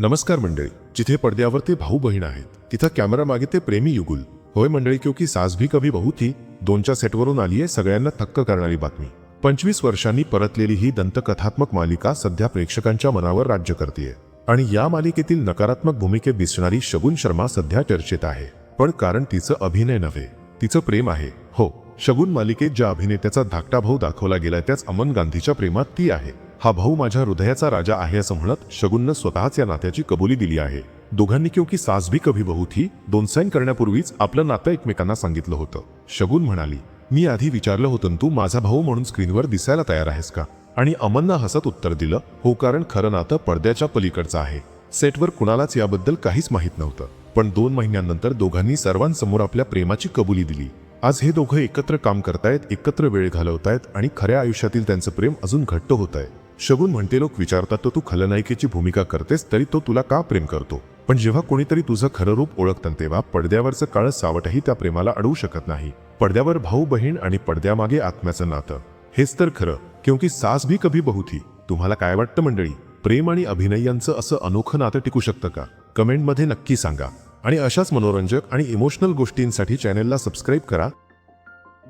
नमस्कार मंडळी. जिथे पडद्यावर ते भाऊ बहीण आहेत. तिथं कॅमेरा मागे ते प्रेमी युगुल. होय मंडळी क्योंकि सास भी कभी बहू थी दोनच्या सेटवरून आली आहे सगळ्यांना थक्क करणारी बातमी. पंचवीस वर्षांनी परतलेली ही दंतकथात्मक मालिका सध्या प्रेक्षकांच्या मनावर राज्य करते आणि या मालिकेतील नकारात्मक भूमिकेत दिसणारी शगुन शर्मा सध्या चर्चेत आहे. पण कारण तिचं अभिनय नव्हे. तिचं प्रेम आहे. हो शगुन मालिकेत ज्या अभिनेत्याचा धाकटा भाऊ दाखवला गेला त्याच अमन गांधीच्या प्रेमात ती आहे. हा भाऊ माझ्या हृदयाचा राजा आहे असं म्हणत शगुननं स्वतःच या नात्याची कबुली दिली आहे. दोघांनी क्योंकि सास भी कभी बहू थी दोन साईन करण्यापूर्वीच आपलं नातं एकमेकांना सांगितलं होतं. शगुन म्हणाली मी आधी विचारलं होतं तू माझा भाऊ म्हणून स्क्रीनवर दिसायला तयार आहेस का? आणि अमननं हसत उत्तर दिलं हो कारण खरं नातं पडद्याच्या पलीकडचं आहे. सेटवर कुणालाच याबद्दल काहीच माहीत नव्हतं. पण दोन महिन्यानंतर दोघांनी सर्वांसमोर आपल्या प्रेमाची कबुली दिली. आज हे दोघं एकत्र काम करतायत एकत्र वेळ घालवतायत आणि खऱ्या आयुष्यातील त्यांचं प्रेम अजून घट्ट होत आहे शगुन म्हणते लोक विचारतात तर तू खलनायिकेची भूमिका करतेस तरी तो तुला का प्रेम करतो? पण जेव्हा कोणीतरी तुझं खरं रूप ओळखतं तेव्हा पडद्यावरचं काळ सावटही त्या प्रेमाला अडवू शकत नाही. पडद्यावर भाऊ बहीण आणि पडद्यामागे आत्म्याचं नातं. हेच तर खरं क्योंकि सास भी कभी बहू थी. तुम्हाला काय वाटतं मंडळी? प्रेम आणि अभिनय यांचं असं अनोखं नातं टिकू शकतं का? कमेंटमध्ये नक्की सांगा. आणि अशाच मनोरंजक आणि इमोशनल गोष्टींसाठी चॅनेलला सबस्क्राईब करा.